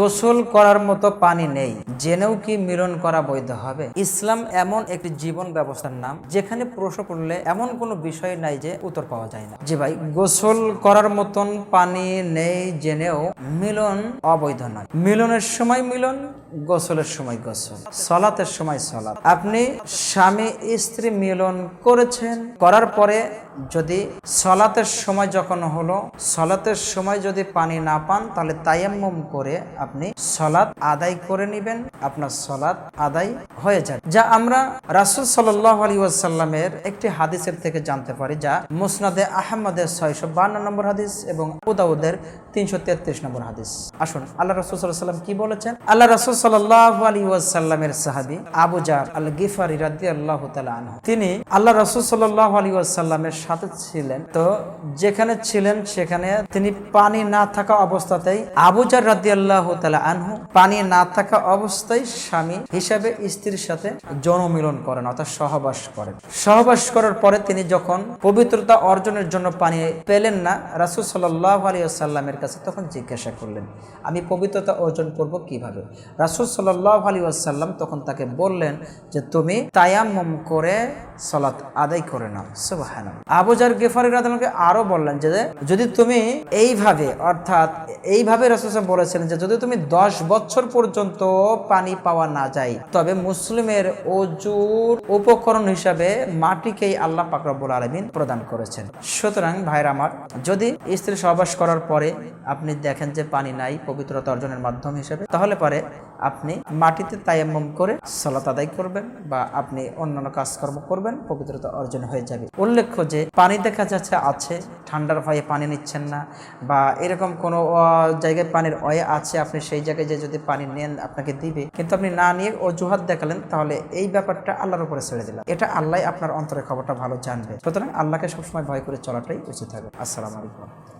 গোসল করার মতো পানি নেই, জেনেও কি মিলন করা বৈধ হবে? ইসলাম এমন একটি জীবন ব্যবস্থার নাম, যেখানে প্রশ্ন করলে এমন কোনো বিষয় নাই যে উত্তর পাওয়া যায় না। যে ভাই, গোসল করার মতন পানি নেই, জেনেও মিলন অবৈধ নয়। মিলনের সময় মিলন, গোসলের সময় গোসল, সলাতের সময় সলাত আপনি স্বামী স্ত্রী মিলন করেছেন, করার পরে যদি সলাতের সময় যখন হলো, সলাতের সময় যদি পানি না পান, তাহলে তায়াম্মম করে আপনি সলাৎ আদায় করে নেবেন, আপনার সলাৎ আদায় হয়ে যাবে। যা আমরা রাসুল সাল্লাহ আলী একটি হাদিসের থেকে জানতে পারি, যা মুসনাদে আহমদের ছয়শো বান্ন নম্বর হাদিস এবং উদাউদের তিনশো তেত্রিশ নম্বর হাদিস। আসুন, আল্লাহ রসুল সাল্লাম কি বলেছেন? আল্লাহ রসুল সাল্লাহ আলী ওয়াসাল্লামের সাহাবি আবু জার আল গিফারি রাদি আল্লাহ তিনি আল্লাহ রসুল সাল্লাহ আলী ওয়াসাল্লামের সাথে ছিলেন। তো যেখানে ছিলেন, সেখানে তিনি পানি না থাকা অবস্থাতেই আবু জার রাদি আল্লাহ আনহু পানি না থাকা অবস্থায় স্বামী হিসাবে স্ত্রীর সাথে জনমিলন করেন, অর্থাৎ সহবাস করেন। সহবাস করার পরে তিনি যখন পবিত্রতা অর্জনের জন্য পানি পেলেন না, রাসুল সাল্লাহ আলী আসাল্লামের কাছে তখন জিজ্ঞাসা করলেন, আমি পবিত্রতা অর্জন করব কীভাবে? রাসুল সাল্লাহ আলী আসাল্লাম তখন তাকে বললেন যে, তুমি তায়াম্মম করে সলাৎ আদায় করে নাও সুবাহান আবুজার গেফারি রাদানকে আরও বললেন যে যদি তুমি এইভাবে, অর্থাৎ এইভাবে রাসুল সাল্লাম বলেছিলেন যে, যদি তুমি দশ বছর পর্যন্ত পানি পাওয়া না যায়, তবে মুসলিমের অজুর উপকরণ হিসাবে মাটিকেই আল্লাহ পাকরবুল আলমিন প্রদান করেছেন। সুতরাং ভাইর আমার, যদি স্ত্রী সহবাস করার পরে আপনি দেখেন যে পানি নাই পবিত্রতা অর্জনের মাধ্যম হিসেবে, তাহলে পরে আপনি মাটিতে তায়াম্মম করে সলাত আদায় করবেন বা আপনি অন্যান্য কাজকর্ম করবেন, পবিত্রতা অর্জন হয়ে যাবে। উল্লেখ্য যে পানি দেখা যাচ্ছে আছে, ঠান্ডার ভয়ে পানি নিচ্ছেন না বা এরকম কোনো জায়গায় পানির অয়ে আছে, আপনি সেই জায়গায় যে যদি পানি নেন, আপনাকে দিবে। কিন্তু আপনি না নিয়ে অজুহাত দেখালেন, তাহলে এই ব্যাপারটা আল্লাহর উপরে ছেড়ে দিলাম। এটা আল্লাহ আপনার অন্তরের খবরটা ভালো জানবে। সুতরাং আল্লাহকে সবসময় ভয় করে চলাটাই উচিত হবে। আসসালামু আলাইকুম।